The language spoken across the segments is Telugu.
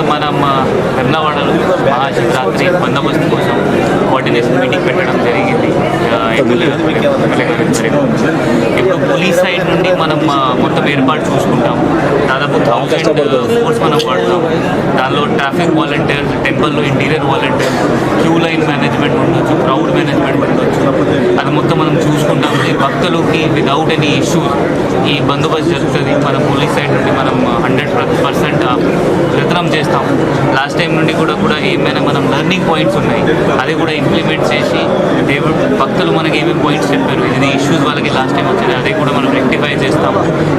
ప్రస్తుతం మనం వెమ్లవాడలో మహాశివరాత్రి బందోబస్తు కోసం కోఆర్డినేషన్ మీటింగ్ పెట్టడం జరిగింది. ఇప్పుడు పోలీస్ సైడ్ నుండి మనం మొత్తం ఏర్పాటు చూసుకుంటాం దాదాపు థౌజండ్ ఫోర్స్ మనం వాడతాం దానిలో ట్రాఫిక్ వాలంటీర్ టెంపుల్లో interior volunteer queue line management ఉండొచ్చు క్రౌడ్ మేనేజ్మెంట్ ఉండొచ్చు. అది మొత్తం మనం చూసుకుంటాం భక్తులకి వితౌట్ ఎనీ ఇష్యూస్ ఈ బందోబస్తు జరుగుతుంది. మన పోలీస్ సైడ్ నుండి మనం హండ్రెడ్ పర్సెంట్ ప్రయత్నం చేస్తాం. లాస్ట్ టైం నుండి కూడా కూడా ఏమైనా మనం లెర్నింగ్ పాయింట్స్ ఉన్నాయి. అది కూడా ఇంప్లిమెంట్ చేసి దేవుడు భక్తులు మనకి ఏమేమి పాయింట్స్ చెప్పారు ఇది ఇష్యూస్ వాళ్ళకి లాస్ట్ టైం వచ్చింది అదే కూడా మనం రెక్టిఫై చేస్తాం.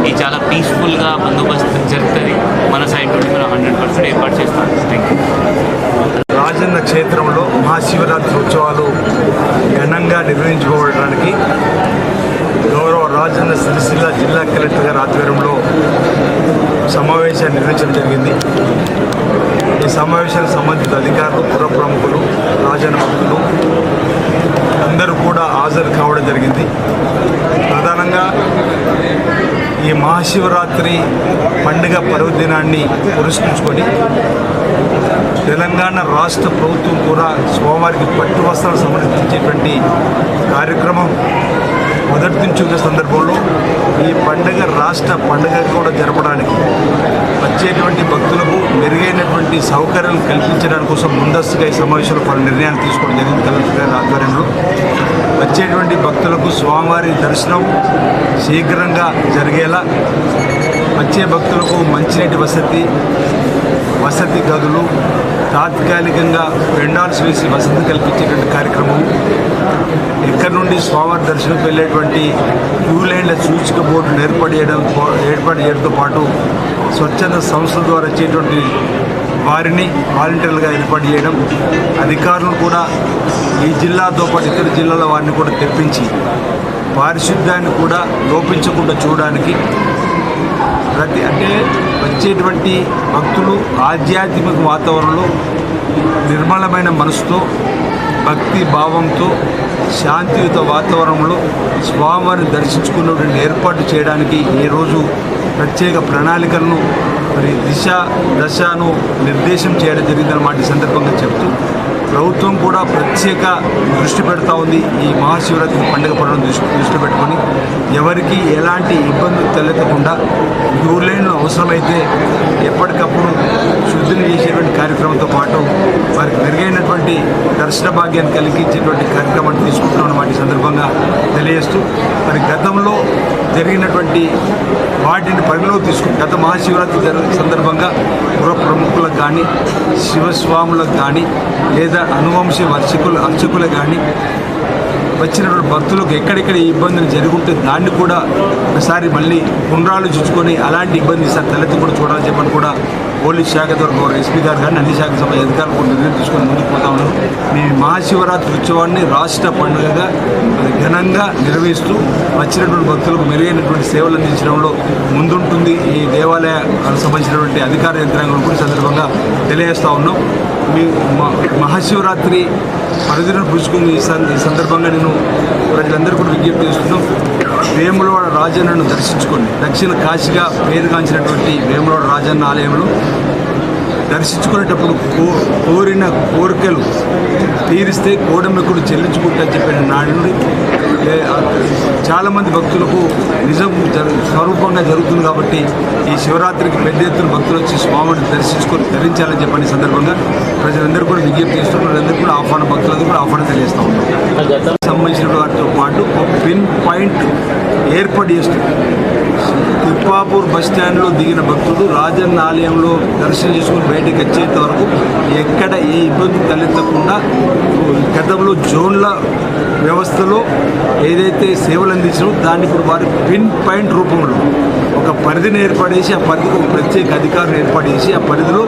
ఇది చాలా పీస్ఫుల్గా బందోబస్తు జరుగుతుంది. మన సైడ్ నుండి మనం హండ్రెడ్ పర్సెంట్ ఏర్పాటు చేస్తాం. థ్యాంక్ యూ రాజన్న క్షేత్రంలో మహాశివరాత్రి ఉత్సవాలు ఘనంగా నిర్వహించుకోవడం రాజన్న సిరిసిల్ల జిల్లా కలెక్టర్ గారి ఆధ్వర్యంలో సమావేశాన్ని నిర్వహించడం జరిగింది. ఈ సమావేశానికి సంబంధిత అధికారులు పుర ప్రముఖులు రాజన్న భక్తులు అందరూ కూడా హాజరు కావడం జరిగింది. ప్రధానంగా ఈ మహాశివరాత్రి పండుగ పర్వదినాన్ని పురస్కరించుకొని తెలంగాణ రాష్ట్ర ప్రభుత్వం కూడా స్వామివారికి పట్టు వస్త్రాలు సమర్పించేటువంటి కార్యక్రమం మొదటి నుంచి ఉన్న సందర్భంలో ఈ పండుగ రాష్ట్ర పండుగ కూడా జరపడానికి వచ్చేటువంటి భక్తులకు మెరుగైనటువంటి సౌకర్యాలు కల్పించడానికి కోసం ముందస్తుగా ఈ సమావేశంలో పలు నిర్ణయాలు తీసుకోవడం జరిగింది కలెక్టర్ గారి ఆధ్వర్యంలో. వచ్చేటువంటి భక్తులకు స్వామివారి దర్శనం శీఘ్రంగా జరిగేలా వచ్చే భక్తులకు మంచినీటి వసతి వసతి గదులు తాత్కాలికంగా పెండాల్స్ వేసి వసతి కల్పించేటువంటి కార్యక్రమం నుండి స్వామివారి దర్శనంకి వెళ్ళేటువంటి క్యూ లైన్ల సూచిక బోర్డును ఏర్పాటు చేయడం ఏర్పాటు చేయడంతో పాటు స్వచ్ఛంద సంస్థల ద్వారా వచ్చేటువంటి వారిని వాలంటీర్లుగా ఏర్పాటు చేయడం అధికారులు కూడా ఈ జిల్లాతో పాటు ఇతర జిల్లాల వారిని కూడా తెప్పించి పారిశుద్ధ్యాన్ని కూడా లోపించకుండా చూడడానికి ప్రతి అంటే వచ్చేటువంటి భక్తులు ఆధ్యాత్మిక వాతావరణంలో నిర్మలమైన మనసుతో భక్తి భావంతో శాంతియుత వాతావరణంలో స్వామివారిని దర్శించుకున్నటువంటి ఏర్పాటు చేయడానికి ఈరోజు ప్రత్యేక ప్రణాళికలను మరి దిశ దశను నిర్దేశం చేయడం జరిగిందన్నమాట ఈ సందర్భంగా చెప్తూ. ప్రభుత్వం కూడా ప్రత్యేక దృష్టి పెడతా ఉంది ఈ మహాశివరాత్రి పండుగ పడడం దృష్టి దృష్టి పెట్టుకొని. ఎవరికి ఎలాంటి ఇబ్బందులు తలెత్తకుండా క్యూ లైన్లు అవసరమైతే ఎప్పటికప్పుడు శుద్ధిని చేసేటువంటి కార్యక్రమంతో పాటు వారికి మెరుగైనటువంటి దర్శన భాగ్యాన్ని కలిగించేటువంటి కార్యక్రమాన్ని తీసుకుంటున్నాం అన్నమాట ఈ సందర్భంగా తెలియజేస్తూ. మరి గతంలో జరిగినటువంటి వాటిని పరిగణలో తీసుకుని గత మహాశివరాత్రి జరుగు సందర్భంగా గృహ ప్రముఖులకు కానీ శివస్వాములకు కానీ లేదా అనువంశ అర్చకులు అర్చకులకు కానీ వచ్చినటువంటి భక్తులకు ఎక్కడెక్కడ ఈ ఇబ్బందులు జరుగుతుంటే దాన్ని కూడా ఒకసారి మళ్ళీ పునరాలోచించుకొని అలాంటి ఇబ్బంది సార్ తలెత్తి కూడా చూడాలని చెప్పని కూడా పోలీస్ శాఖ ద్వారా ఎస్పీ గారు కానీ అన్ని శాఖ సభ అధికారులు కూడా నిర్ణయం తీసుకొని ముందుకు పోతా మీ మహాశివరాత్రి ఉత్సవాన్ని రాష్ట్ర పండుగగా ఘనంగా నిర్వహిస్తూ వచ్చినటువంటి భక్తులకు మెరుగైనటువంటి సేవలు అందించడంలో ముందుంటుంది. ఈ దేవాలయాలకు సంబంధించినటువంటి అధికార యంత్రాంగం కూడా సందర్భంగా తెలియజేస్తూ ఉన్నాం. మీ మహాశివరాత్రి పరిధిని పుచ్చుకుని ఈ సందర్భంగా నేను ప్రజలందరూ కూడా విజ్ఞప్తి చేస్తున్నాం. వేములవాడ రాజన్నను దర్శించుకోండి దక్షిణ కాశీగా పేరుగాంచినటువంటి వేములవాడ రాజన్న ఆలయంలో దర్శించుకునేటప్పుడు కో కోరిన కోరికలు తీరిస్తే కోడమెక్కుడు చెల్లించుకుంటా చెప్పిన నాడు చాలామంది భక్తులకు నిజం స్వరూపంగా జరుగుతుంది కాబట్టి ఈ శివరాత్రికి పెద్ద ఎత్తున భక్తులు వచ్చి స్వామిని దర్శించుకొని ధరించాలని చెప్పని సందర్భంగా ప్రజలందరూ కూడా విజ్ఞప్తి చేస్తున్నారు. ప్రజలందరూ కూడా ఆహ్వాన భక్తులందరూ కూడా ఆహ్వానం తెలియజేస్తూ ఉంటాం సంబంధించిన వాటితో పాటు ఒక పిన్ పాయింట్ ఏర్పాటు చేస్తుంది తిప్పాపూర్ బస్ స్టాండ్లో దిగిన భక్తుడు రాజన్న ఆలయంలో దర్శనం చేసుకుని బయటకు వచ్చేంత వరకు ఎక్కడ ఏ ఇబ్బంది తలెత్తకుండా గతంలో జోన్ల వ్యవస్థలో ఏదైతే సేవలు అందించారో దాన్ని ఇప్పుడు వారి పిన్ పాయింట్ రూపంలో ఒక పరిధిని ఏర్పడేసి ఆ పరిధికి ఒక ప్రత్యేక అధికారులు ఏర్పడేసి ఆ పరిధిలో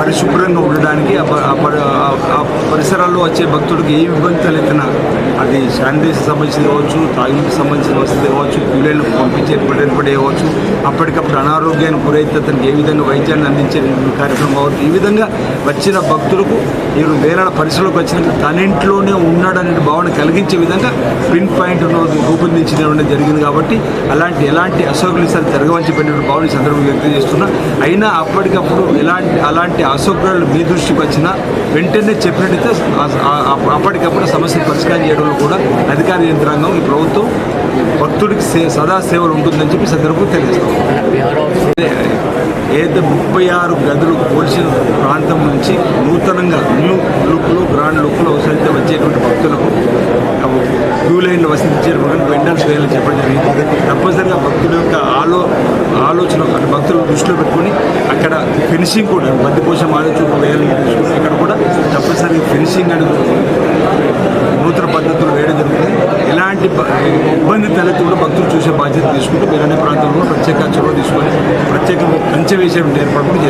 పరిశుభ్రంగా ఉండడానికి ఆ పరిసరాల్లో వచ్చే భక్తుడికి ఏ ఇబ్బంది తలెత్తినా అది శానిటైజర్ సంబంధించింది కావచ్చు తాగింపు సంబంధించిన వసతి కావచ్చు క్యూలైన్లు పంపించే ఏర్పడి కావచ్చు అప్పటికప్పుడు అనారోగ్యానికి గురైతే అతనికి ఏ విధంగా వైద్యాన్ని అందించే కార్యక్రమం కావచ్చు. ఈ విధంగా వచ్చిన భక్తులకు ఈరోజు వేరే పరిసరలోకి వచ్చిన తన ఇంట్లోనే ఉన్నాడనే భావన కలిగించే విధంగా పిన్ పాయింట్ రూపొందించడం జరిగింది కాబట్టి అలాంటి ఎలాంటి అసౌకర్యం సరే తిరగవంచి భావన ఈ సందర్భంగా వ్యక్తం చేస్తున్నా. అయినా అప్పటికప్పుడు ఎలాంటి అలాంటి అసౌకర్యాలు మీ దృష్టికి వచ్చినా వెంటనే చెప్పినట్టయితే అప్పటికప్పుడు సమస్యను పరిష్కారం చేయడంలో కూడా అధికార యంత్రాంగం ఈ ప్రభుత్వం భక్తుడికి సే సదా సేవలు ఉంటుందని చెప్పి సందర్భంగా తెలియజేస్తాం. ఏదైతే ముప్పై ఆరు గదులు పోల్చిన ప్రాంతం నుంచి నూతనంగా న్యూ లుక్లో గ్రాండ్ లుక్లో అవసరమైతే వచ్చేటువంటి భక్తులకు క్యూ లైన్లో వసతించే వెండర్స్ వేయాలని చెప్పడం జరిగింది. తప్పనిసరిగా భక్తుల యొక్క ఆలో ఆలోచన అంటే భక్తుల దృష్టిలో పెట్టుకొని అక్కడ ఫినిషింగ్ కూడా బందిపోషం ఆలోచన వేయాలని తీసుకుని ఇక్కడ కూడా తప్పనిసరిగా ఫినిషింగ్ అనేది నూతన పద్ధతులు వేయడం జరుగుతుంది. ఎలాంటి ఇబ్బంది తలెత్తి భక్తులు చూసే బాధ్యత తీసుకుంటూ వేరే ప్రాంతంలో ప్రత్యేక చొరవ తీసుకొని ప్రత్యేక కంచె వేసే ఏర్పాటు కూడా